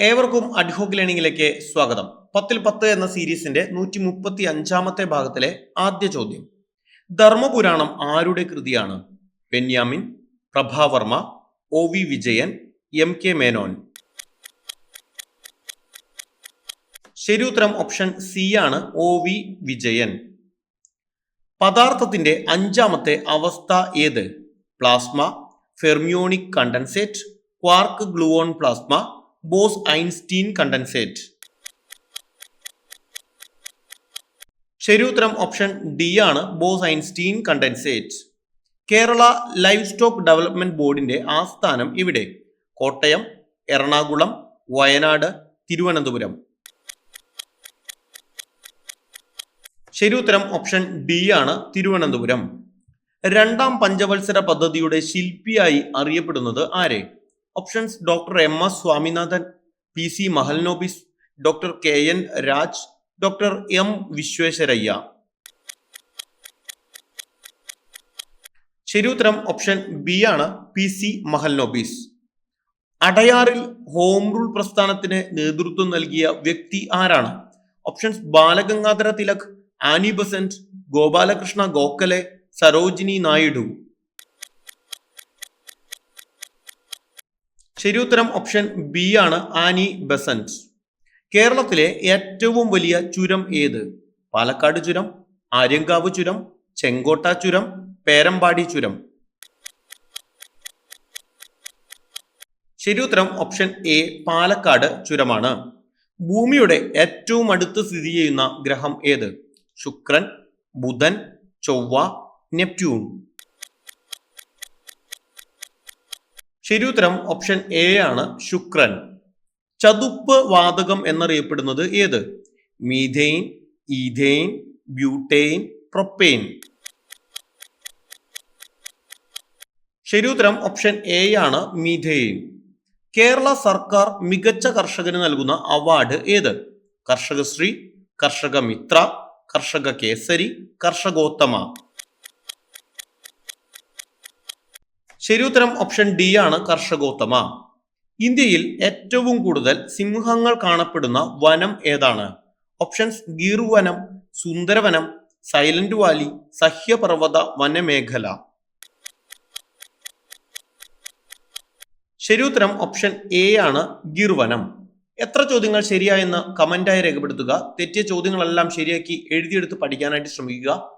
ഏവർക്കും അഡ്ഹോക്ക് ലേണിംഗിലേക്ക് സ്വാഗതം. പത്തിൽ പത്ത് എന്ന സീരീസിന്റെ നൂറ്റി മുപ്പത്തി അഞ്ചാമത്തെ ഭാഗത്തിലെ ആദ്യ ചോദ്യം. ധർമ്മപുരാണം ആരുടെ കൃതിയാണ്? Benyamin Prabhavarma O V Vijayan M K Menon. ശരി ഉത്തരം ഓപ്ഷൻ സി ആണ് ഒ വി വിജയൻ. പദാർത്ഥത്തിന്റെ അഞ്ചാമത്തെ അവസ്ഥ ഏത്? Plasma fermionic condensate quark gluon plasma Bose Einstein condensate. ശരി ഉത്തരം ഓപ്ഷൻ ഡി ആണ് Bose Einstein condensate. Kerala livestock development ബോർഡിന്റെ ആസ്ഥാനം ഇവിടെ. കോട്ടയം എറണാകുളം വയനാട് തിരുവനന്തപുരം. ശരി ഉത്തരം ഓപ്ഷൻ ഡി ആണ് തിരുവനന്തപുരം. രണ്ടാം പഞ്ചവത്സര പദ്ധതിയുടെ ശില്പിയായി അറിയപ്പെടുന്നത് ആരെ? Options doctor M S Swaminathan P C Mahalanobis doctor K N Raj doctor M Visvesvaraya ശരിയുത്തരം ഓപ്ഷൻ ബി ആണ് പി സി മഹൽനോബിസ് അടയാറിൽ ഹോം റൂൾ പ്രസ്ഥാനത്തിന് നേതൃത്വം നൽകിയ വ്യക്തി ആരാണ്? Options Balagangadhara Tilak Annie Besant Gopalakrishna Gokhale Sarojini Naidu. ശരി ഉത്തരം ഓപ്ഷൻ ബി ആണ് ആനി ബസന്റ് കേരളത്തിലെ ഏറ്റവും വലിയ ചുരം ഏത്? പാലക്കാട് ചുരം ആര്യങ്കാവ് ചുരം ചെങ്കോട്ട ചുരം പേരമ്പാടി ചുരം. ശരിയുത്തരം ഓപ്ഷൻ എ പാലക്കാട് ചുരമാണ്. ഭൂമിയുടെ ഏറ്റവും അടുത്ത് സ്ഥിതി ചെയ്യുന്ന ഗ്രഹം ഏത്? ശുക്രൻ ബുധൻ ചൊവ്വ നെപ്റ്റ്യൂൺ. ശരി ഉത്തരം ഓപ്ഷൻ എ ആണ് ശുക്രൻ. ചതുപ്പ് വാതകം എന്നറിയപ്പെടുന്നത് ഏത്? മീഥെയിൻ ഈഥെയിൻ ബ്യൂട്ടെയിൻ പ്രൊപ്പെയിൻ ശരിയുത്തരം ഓപ്ഷൻ എ ആണ് മീഥെയിൻ കേരള സർക്കാർ മികച്ച കർഷകന് നൽകുന്ന അവാർഡ് ഏത്? കർഷകശ്രീ കർഷക മിത്ര കർഷക കേസരി കർഷകോത്തമ. ശരി ഉത്തരം ഓപ്ഷൻ ഡി ആണ് കർഷകോത്തമ. ഇന്ത്യയിൽ ഏറ്റവും കൂടുതൽ സിംഹങ്ങൾ കാണപ്പെടുന്ന വനം ഏതാണ്? ഓപ്ഷൻസ് ഗീർ വനം സുന്ദരവനം സൈലന്റ് വാലി സഹ്യപർവത വനമേഖല. ശരി ഉത്തരം ഓപ്ഷൻ എ ആണ് ഗീർവനം. എത്ര ചോദ്യങ്ങൾ ശരിയായെന്ന് കമന്റായി രേഖപ്പെടുത്തുക. തെറ്റിയ ചോദ്യങ്ങളെല്ലാം ശരിയാക്കി എഴുതിയെടുത്ത് പഠിക്കാനായിട്ട് ശ്രമിക്കുക.